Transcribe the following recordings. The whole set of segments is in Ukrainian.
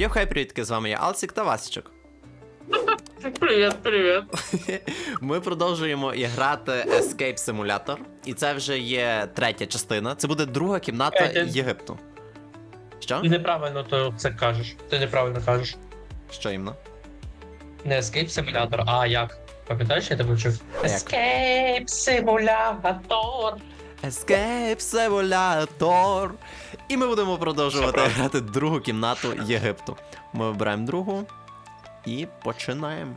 Йохай, привітки, з вами я Алсік та Васічок. Привіт, привіт. Ми продовжуємо і грати Escape Simulator. І це вже є третя частина. Це буде друга кімната Третя. Єгипту. Що? Ти неправильно то це кажеш. Ти неправильно кажеш. Що іменно? Не Escape Simulator, а як? Пам'ятаєш, я тебе вчив? Як? Escape Simulator. Escape Simulator. І ми будемо продовжувати грати другу кімнату Єгипту. Ми вибираємо другу і починаємо.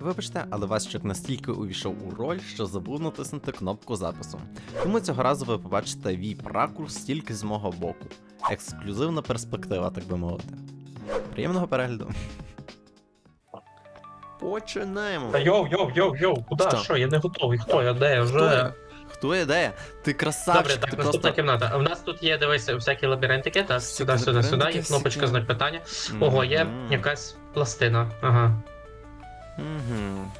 Вибачте, але Васчик настільки увійшов у роль, що забув натиснути кнопку запису. Тому цього разу ви побачите віп-ракурс тільки з мого боку. Ексклюзивна перспектива, так би мовити. Приємного перегляду. Починаємо. Та йоу, йоу, йоу, йоу, куди? Що? Що? я не готовий. Хто я? Де я Хто вже? Хто є де? Ти красавчик, Добре, так, ти наступна просто... кімната. У нас тут є, дивися, всякі лабіринтики, так, Всякі сюди, сюди, сюди, є кнопочка, знак питання. Ого, є якась пластина. Ага. Мгм.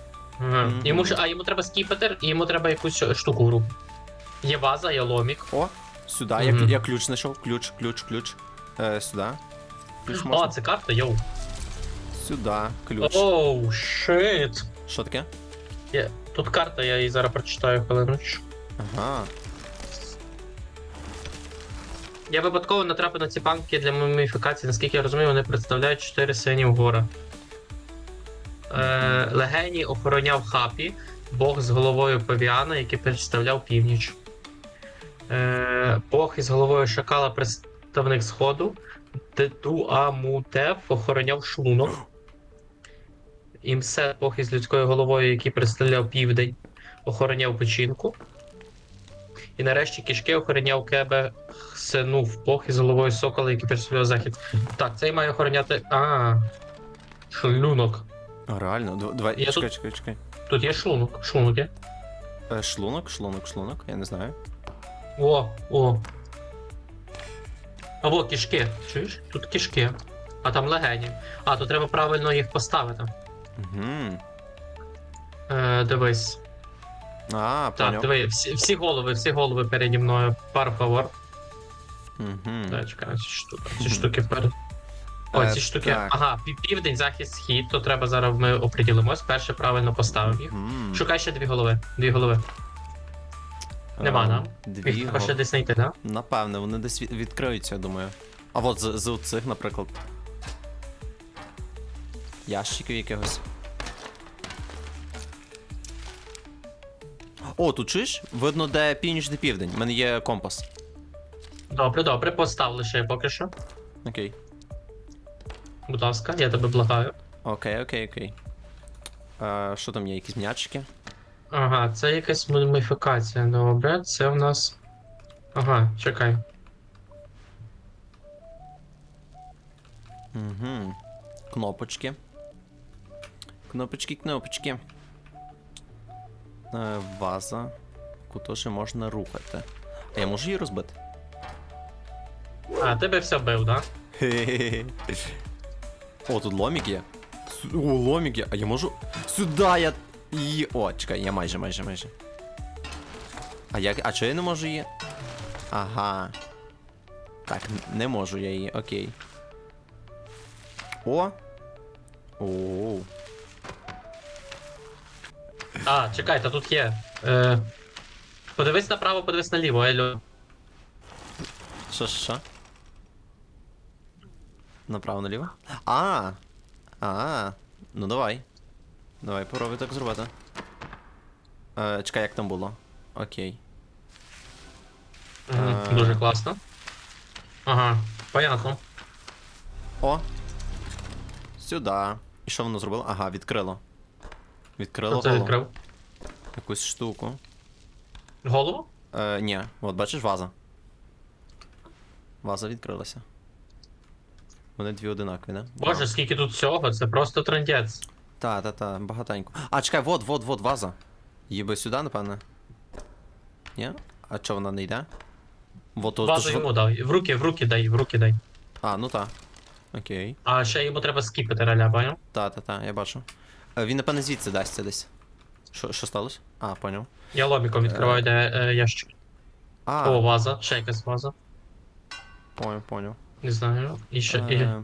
Ага. Мгм. Йому ж, а йому треба скіпетр, і йому треба якусь штуку в. Є ваза, є ломік. О, сюди, Мгм. я, я ключ знайшов. Ключ, ключ, ключ. Е, сюди. Ключ О, можна. це карта, йоу. Сюди, ключ. Оу, шит. Що таке? Є. Тут карта, я її зараз прочитаю хвилиночку. Ага. Я випадково натрапив на ці банки для муміфікації, наскільки я розумію, вони представляють чотири сині гора. Е, легені охороняв хапі, бог з головою павіана, який представляв північ. Е, бог із головою шакала, представник сходу. Тетуамутев охороняв шлунок. Імсет, бог із людською головою, який представляв південь, охороняв печінку. І нарешті кишки охороняв Кебе Хсенув, бог із головою сокола, який представляв захід. Так, цей має охороняти. А. Шлунок. А, реально, Дв- давай, Я чекай, тут- чекай, чекай. Тут є шлунок. Шлунок є. Е, шлунок, шлунок, шлунок, я не знаю. О, о. А во, кишки. Чуєш? Тут кишки. А там легені. А, то треба правильно їх поставити. Угу. Е, дивись. А, Так, поняв. диви, всі, всі голови, всі голови переді мною. Пар фавор. Угу. Так, чекай, ці штуки. Ці штуки перед. О, Е, ці штуки. так. Ага, пів- південь, захід, схід, то треба зараз ми оприділимось. Перше правильно поставив їх. Мгм. Шукай ще дві голови. Дві голови. Нема, Е, да? Дві Їх треба ще гол- десь знайти, да? Напевне, вони десь від- відкриються, я думаю. А от з, з цих, наприклад. Ящиків якихось. О, тут чуєш? Видно, де північ, де південь. У мене є компас. Добре, добре, постав лише поки що. Окей. Будь ласка, я тебе благаю. Окей, окей, окей. Е, що там є, якісь м'ячики? Ага, це якась муміфікація. Добре, це в нас. Ага, чекай. Угу. Кнопочки. Кнопочки, кнопочки. Е, ваза. Яку теж можна рухати. А я можу її розбити? А, тебе все бив, да? О, тут ломік є. Сю- О, ломік є. А я можу. Сюди я. Її. О, чекай, я майже, майже, майже. А як. А чого я не можу її? Ага. Так, н- не можу я її, окей. О! Оу. А, чекай, та тут є. Е, подивись направо, подивись наліво, Елю. Що, що, що? Направо наліво? А! А, ну давай. Давай, попробуй так зробити. Е, чекай, як там було? Окей. Мгм, Е. Дуже класно. Ага, понятно. О! Сюди. І що воно зробило? Ага, відкрило. Відкрило Хто це голову. відкрив? Якусь штуку. Голову? Е, ні, от бачиш ваза. Ваза відкрилася. Вони дві одинакові, не? Боже, скільки тут всього, це просто трендець. Та, та, та, багатенько. А, чекай, вот, вот, вот, ваза. Її би сюди, напевне. Ні? А чого вона не йде? Вот, то, то, Базу йому дай. В руки, в руки дай, в руки дай. А, ну та. Окей. А ще йому треба скіпити реля, поняв? Та, та, та, я бачу. Е, Він, напевне, звідси дасться десь. Що, що сталося? А, поняв. Я лобіком відкриваю, де е, ящик. А, О, ваза, ще якась ваза. поняв, поняв. Не знаю. І ще. І... Е,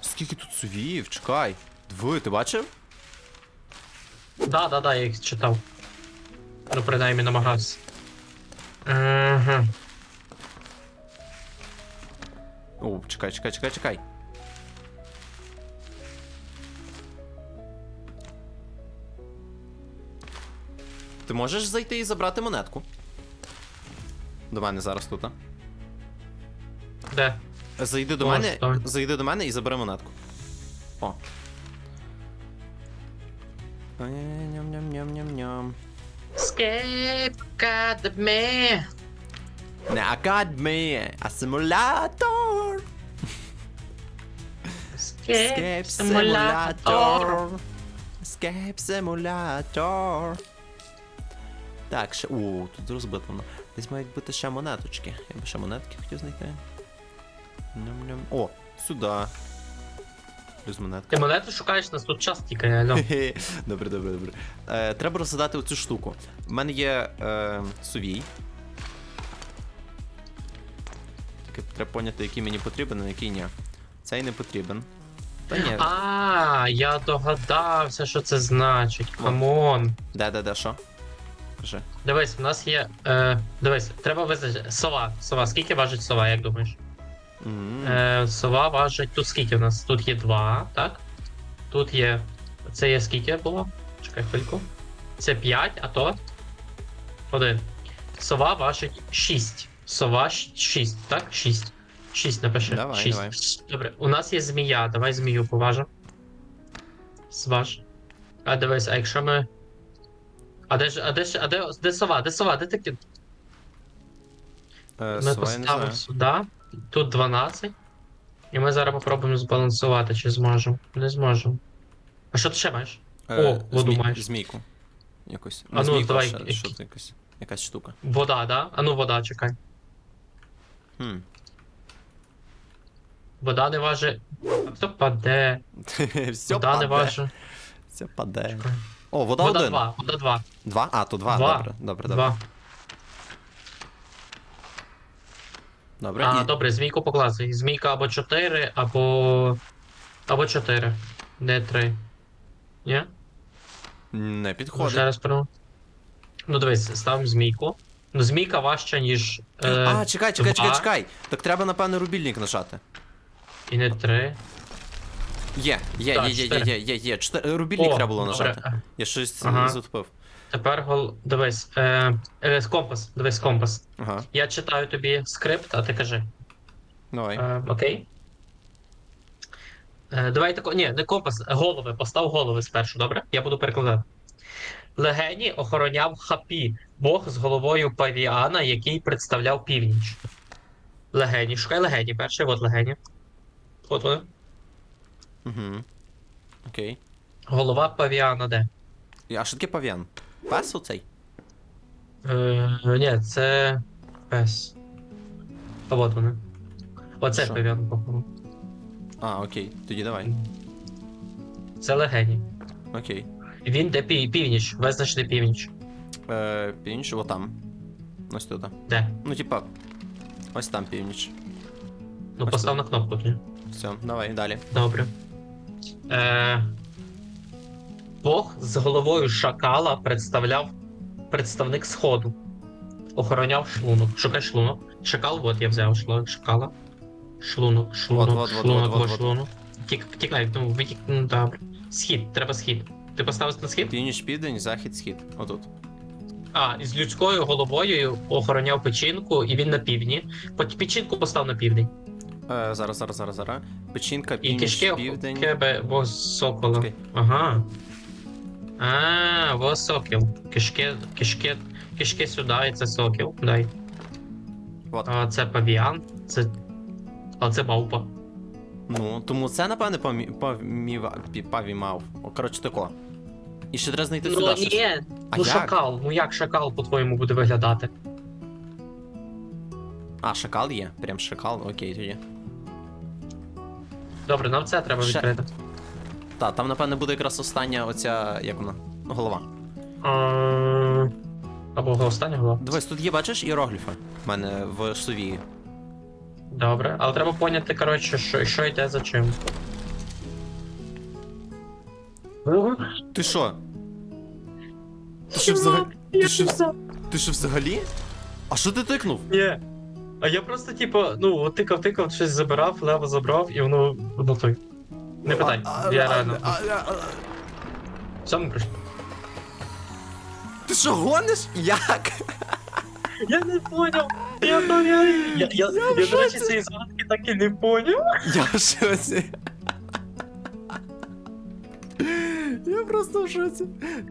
Скільки тут сувіїв, чекай. Диви, ти бачив? Да, да, да, я їх читав. Ну, принаймні намагався. Ага. О, чекай, чекай, чекай, чекай. Ти можеш зайти і забрати монетку? До мене зараз тут, а? Де? Зайди до мене, зайди до мене і забери монетку. О. Ням-ням-ням-ням-ням. Escape Academy. Не академія, а симулятор. Escape Escape Simulator. Simulator. Escape Simulator. Так, ще. У, тут розбито воно. Десь мають бути ще монеточки. Я би ще монетки хотів знайти. Ням-ням. О, сюди. Плюс монетка. Ти монету шукаєш, нас тут час тікає, алло. Хе-хе. Добре, добре, добре. Е, треба розгадати оцю штуку. У мене є е, сувій. Тільки треба поняти, який мені потрібен, а який ні. Цей не потрібен. Та ні. А, я догадався, що це значить. Камон. Де, де, де, що? Кажи. Дивись, в нас є. Е, дивись, треба визначити. Сова. Сова. Скільки важить сова, як думаєш? М, Е, сова важить. Тут скільки в нас? Тут є два, так? Тут є. Це є скільки було? Чекай хвильку. Це 5, а то. Один. Сова важить 6. Сова 6, так? 6. 6 напиши. Давай, 6. давай. Добре, у нас є змія. Давай змію поважимо. Сваж. А дивись, а якщо ми. А де ж, а де ж, а де, де сова? Де сова? Де такі? Е, Ми сова, я не поставимо знаю. сюди. Тут 12. І ми зараз попробуємо збалансувати, чи зможемо. Не зможемо. А що ти ще маєш? Е, О, воду змій- маєш. Змійку. Якусь. А ну, змійку, давай, ще- які- що це якась, якась штука. Вода, да? А ну вода, чекай. Хм. Вода не важить. А хто паде? Все вода не паде. важить. Все паде. Чекай. О, вода, Вода один. 2, вода 2. Два? А, то два. Два. Добре, добре, добре. 2. Добре. А, і... добре, змійку покласти. Змійка або 4, або. Або 4. Де 3? Ні? Не Ну, підходить. ще раз перейду. Ну дивись, ставимо змійку. Ну, змійка важча, ніж. Е, а, чекай, чекай, чекай, чекай. Так треба, напевно, рубільник нажати. І не 3. Є, є, Так, є, є, є, чотири. є, є, є. Чотири... Рубільник треба було добре. нажати. Я щось Ага. ага. затупив. Тепер гол. Дивись. Е, е, компас. Дивись, компас. Ага. Я читаю тобі скрипт, а ти кажи. Давай. Е, окей. Е, давай тако. Ні, не компас, голови. Постав голови спершу, добре? Я буду перекладати. Легені охороняв хапі, бог з головою павіана, який представляв північ. Легені. Шукай легені перший, от легені. От вони. Угу. Окей. Голова павіана де? А що таке пав'ян? Пес оцей? Е, ні, це пес. А от вони. Оце Що? павіан, походу. А, окей. Тоді давай. Це легені. Окей. Він де пів, північ, визначити північ. Е, північ, отам. Ось туди. Де? Ну, типа. Ось там північ. Ну, Ось постав на кнопку тоді. Все, давай, далі. Добре. Е, Бог з головою шакала представляв представник Сходу. Охороняв шлунок. Шукай шлунок. Шакал, от я взяв шлунок шакала. Шлунок, шлунок, От, от, от, шлунок, от, от, от, шлунок. Тік, тікай, ну, витік, ну, добре. Схід, треба схід. Ти поставив на схід? Північ, південь, захід, схід. Отут. А, із людською головою охороняв печінку, і він на півдні. Пот- Печінку постав на південь. Е, зараз, зараз, зараз, зараз. Печінка, І північ, кишки південь. тебе бо сокола. Ага. А, во сокіл. Кишки, кишки, кишки сюди, і це сокіл. Дай. От. А це павіан. Це. А це мавпа. Ну, тому це, напевне, памі... павміва... пі- павімав. О, коротше, тако. І ще треба знайти Ну сюди щось. ні. А ну як? шакал. Ну як шакал, по-твоєму, буде виглядати? А, шакал є. Прям шакал, окей тоді. Добре, нам це треба Ще- відкрити. Та, там, напевне, буде якраз остання оця, як вона? Голова. А, Або остання голова. Дивись, тут є, бачиш, іерогліфи в мене в сувії. Добре. Але треба поняти, коротше, що, що йде за чим. Ти що? Ти що взагалі? Ти що, ти що взагалі? А що ти тикнув? Ні. А я просто, типу, ну, тикав, тикав, щось забирав, лево забрав, і воно воно той. Не питай. Я реально. Все, ми прийшли. Ти що гониш? Як? Я не поняв. Я то я. Я, я, я, в до речі, цієї загадки так і не поняв. Я в шоці. Я просто в шоці.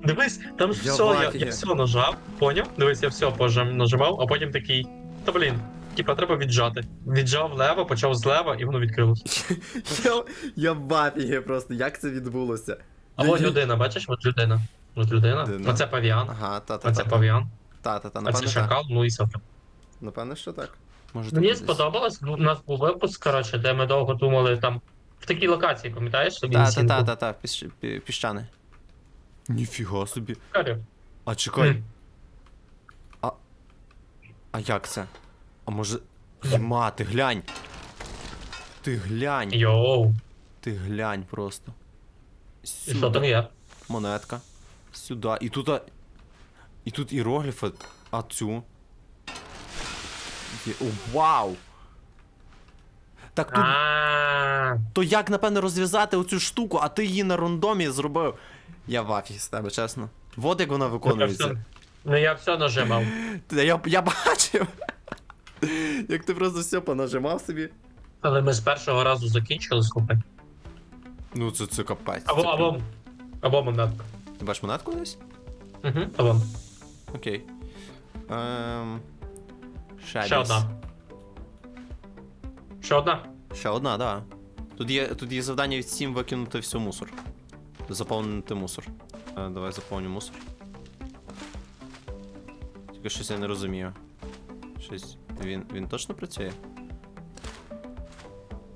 Дивись, там ж Я все, я, я все нажав, поняв? Дивись, я все нажимав, а потім такий. Та блін, типа треба віджати. Віджав влево, почав злева, і воно відкрилось. Я, я в афігі просто, як це відбулося? А от людина, бачиш, от людина. От людина. Людина. Оце павіан. Ага, та та Оце павіан. Та та та, А це напевно так. шакал, ну і сапер. Напевно, що так. Може, Мені десь. сподобалось, у нас був випуск, коротше, де ми довго думали там. В такій локації, пам'ятаєш, собі Та та та та та, піщ- пі- піщани. Ніфіга собі. А чекай, а як це? А може. Єма, ти глянь. Ти глянь, Йоу, ти глянь просто. і що Сюди. там є? Монетка. Сюди. І тут. а- І тут іерогліфи. А цю. Є- О, вау! Так тут. А, То як, напевно, розв'язати оцю штуку, а ти її на рандомі зробив. Я в афі з тебе, чесно. Вот як вона ну я виконується. все- Ну я все нажимав. Та Я, я бачив. Як ти просто все понажимав собі. Але ми з першого разу закінчили, слухай. Ну, це, це капець. Або, це або, прям- або монетка. Ти бачиш монетку десь? Угу, або. Окей. Ем... Ще, Ще десь. одна. Ще одна? Ще одна, да. Тут є, тут є завдання від 7 викинути все мусор. Заповнити мусор. Е, давай заповню мусор. Тільки щось я не розумію. Щось. Він, він точно працює?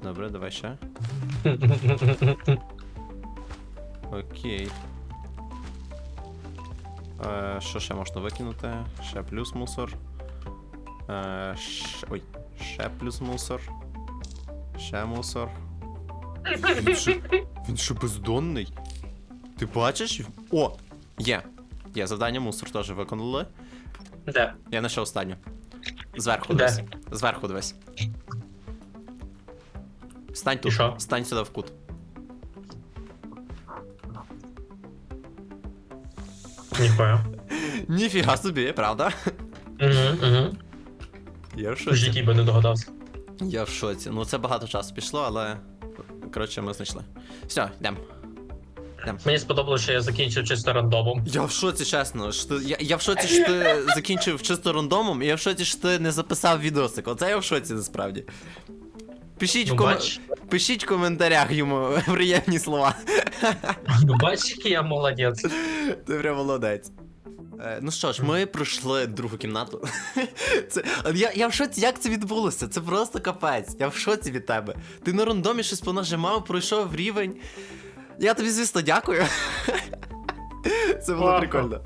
Добре, давай ще. Окей. Е, що ще можна викинути? Ще плюс мусор. Е, ш... Ой, ще плюс мусор. Ще мусор. Він що, він що бездонний? Ти бачиш? О! Є. Є завдання мусор теж виконали. Де? Я знайшов останню. Зверху Де? дивись. Зверху дивись. Стань тут. що? Стань сюди в кут. Ніхуя. Ніфіга собі, правда? Угу, угу. Я в шоці. житті би не догадався. Я в шоці. Ну це багато часу пішло, але. Коротше, ми знайшли. Все, йдемо. Мені сподобалося, що я закінчив чисто рандомом. Я в шоці, чесно. Що ти, я, я в шоці, що ти закінчив чисто рандомом, і я в шоці, що ти не записав відосик. Оце я в шоці насправді. Пишіть, Ну в, ком... бач, Пишіть в коментарях йому приємні слова. ну бач, який я молодець. Ти прям молодець. Е, ну що ж, ми пройшли другу кімнату. це, я, я в шоці, як це відбулося? Це просто капець. Я в шоці від тебе. Ти на рандомі щось понажимав, пройшов рівень. Я тобі, звісно, дякую. це було Класно. прикольно.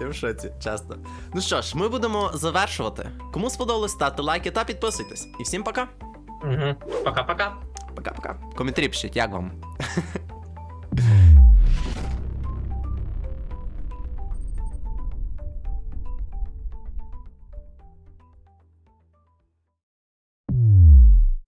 Я в шоці, чесно. Ну що ж, ми будемо завершувати. Кому сподобалось, ставте лайки та підписуйтесь. І всім пока. Угу. Пока-пока. Пока-пока. Коментарі пишіть, як вам.